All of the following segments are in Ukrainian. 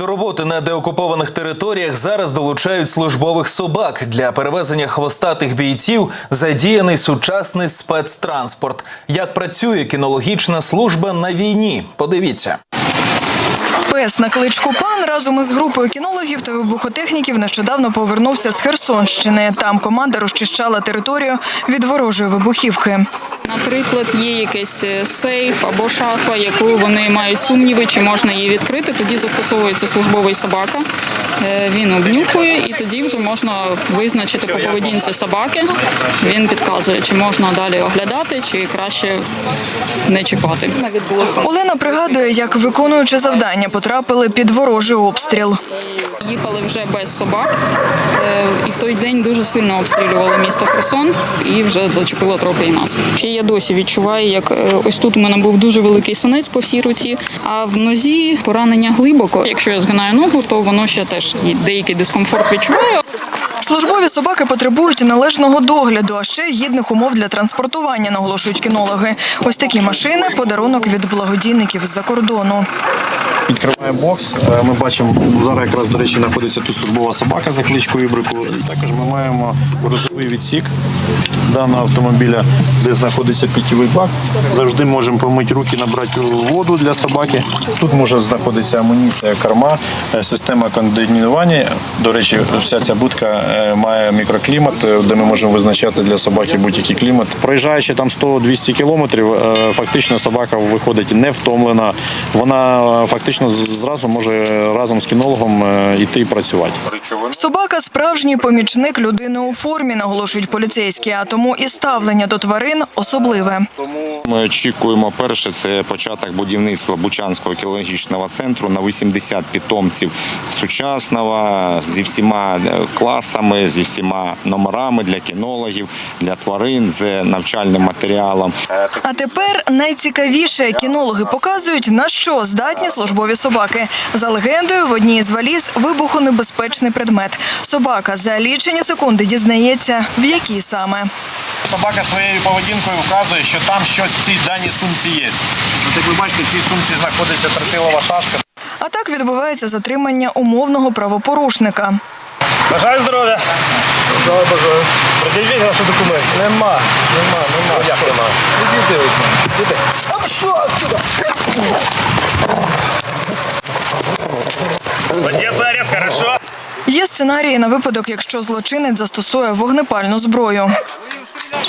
До роботи на деокупованих територіях зараз долучають службових собак для перевезення хвостатих бійців. Задіяний сучасний спецтранспорт. Як працює кінологічна служба на війні? Подивіться. Пес на кличку пан разом із групою кінологів та вибухотехніків нещодавно повернувся з Херсонщини. Там команда розчищала територію від ворожої вибухівки. Наприклад, є якийсь е, сейф або шафа, яку вони мають сумніви, чи можна її відкрити. Тоді застосовується службовий собака. Е, Він обнюхує, і тоді вже можна визначити по поведінці собаки. Він підказує, чи можна далі оглядати, чи краще не чіпати. Олена пригадує, як виконуючи завдання, потрапили під ворожий обстріл. Їхали вже без собак, е, і в той день дуже сильно обстрілювали місто Херсон, і вже зачепило трохи і нас. Ще я досі відчуваю, як е, ось тут у мене був дуже великий синець по всій руці, а в нозі поранення глибоко. Якщо я згинаю ногу, то воно ще теж деякий дискомфорт відчуваю. Службові собаки потребують належного догляду, а ще гідних умов для транспортування, наголошують кінологи. Ось такі машини подарунок від благодійників з-за кордону. Відкриваємо бокс. Е, Ми бачимо, зараз якраз, до речі, знаходиться тут службова собака за кличкою Ібрику. Також ми маємо грузовий відсік даного автомобіля, де знаходиться питєвий бак. Завжди можемо помити руки, набрати воду для собаки. Тут може знаходитися амуніція, корма, е, система кондиціонування. До речі, вся ця будка е, має мікроклімат, де ми можемо визначати для собаки будь-який клімат. Проїжджаючи там 100-200 кілометрів, фактично собака виходить не втомлена. Вона фактично з- зразу може разом з кінологом е, йти і працювати. Собака справжній помічник людини у формі, наголошують поліцейські, а тому і ставлення до тварин особливе. Ми очікуємо перше це початок будівництва Бучанського кінологічного центру на 80 питомців сучасного зі всіма е, класами, зі всіма номерами для кінологів, для тварин з навчальним матеріалом. А тепер найцікавіше кінологи показують на що здатні службові собаки. За легендою, в одній із валіз вибухонебезпечний предмет. Собака за лічені секунди дізнається, в якій саме. Собака своєю поведінкою вказує, що там щось в цій даній сумці є. От як ви бачите, в цій сумці знаходиться тротилова шашка. А так відбувається затримання умовного правопорушника. Бажаю здоров'я. Бажаю, бажаю. Придивіть ваші документи. Нема, нема, нема. Як нема? Ідіть від мене. Ідіть. А що отсюда? Одеться арест, хорошо? Є сценарії на випадок, якщо злочинець застосує вогнепальну зброю.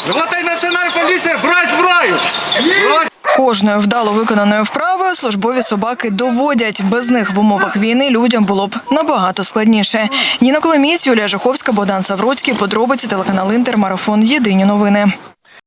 Глотай національна поліція, брать зброю! Кожною вдало виконаною вправою службові собаки доводять. Без них в умовах війни людям було б набагато складніше. Ніна Коломієць, Юлія Жаховська, Богдан Савруцький. Подробиці телеканал Інтер. Марафон. Єдині новини.